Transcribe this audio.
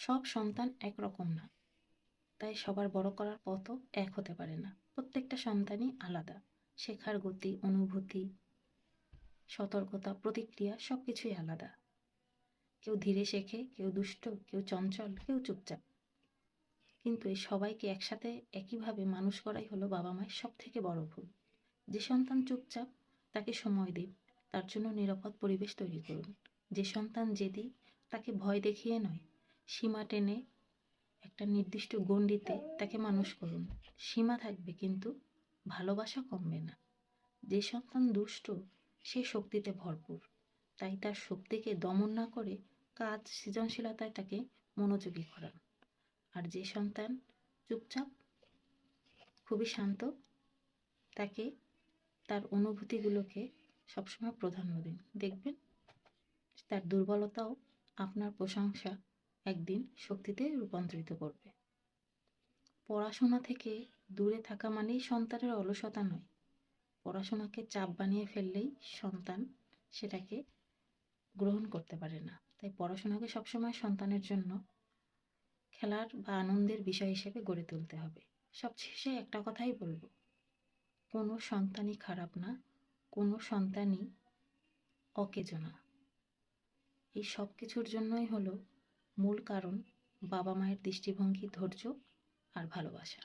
সব সন্তান একরকম না। তাই সবার বড় করার পথও এক হতে পারে না। প্রত্যেকটা সন্তানই আলাদা। শেখার গতি, অনুভূতি, সতর্কতা, প্রতিক্রিয়া সব কিছুই আলাদা। কেউ ধীরে শেখে, কেউ দুষ্ট, কেউ চঞ্চল, কেউ চুপচাপ। কিন্তু এই সবাইকে একসাথে একইভাবে মানুষ করাই হলো বাবা মায়ের সব থেকে বড় ভুল। যে সন্তান চুপচাপ, তাকে সময় দিন। তার জন্য নিরাপদ পরিবেশ তৈরি করুন। যে সন্তান জেদি, তাকে ভয় দেখিয়ে নয় সীমা টেনে একটা নির্দিষ্ট গণ্ডিতে তাকে মানুষ করুন। সীমা থাকবে কিন্তু ভালোবাসা কমবে না। যে সন্তান দুষ্ট, সে শক্তিতে ভরপুর। তাই তার শক্তিকে দমন না করে কাজ সৃজনশীলতায় তাকে মনোযোগী করান। আর যে সন্তান চুপচাপ, খুবই শান্ত, তাকে তার অনুভূতিগুলোকে সবসময় প্রাধান্য দিন। দেখবেন, তার দুর্বলতাও আপনার প্রশংসা একদিন শক্তিতে রূপান্তরিত করবে। পড়াশোনা থেকে দূরে থাকা মানেই সন্তানের অলসতা নয়। পড়াশোনাকে চাপ বানিয়ে ফেললেই সন্তান সেটাকে গ্রহণ করতে পারে না। তাই পড়াশোনাকে সবসময় সন্তানের জন্য খেলার বা আনন্দের বিষয় হিসেবে গড়ে তুলতে হবে। সবশেষে একটা কথাই বলব, কোনো সন্তানই খারাপ না, কোনো সন্তানই অকেজো না। এই সব কিছুর জন্যই হলো মূল কারণ বাবা মায়ের দৃষ্টিভঙ্গি ধৈর্য আর ভালোবাসা।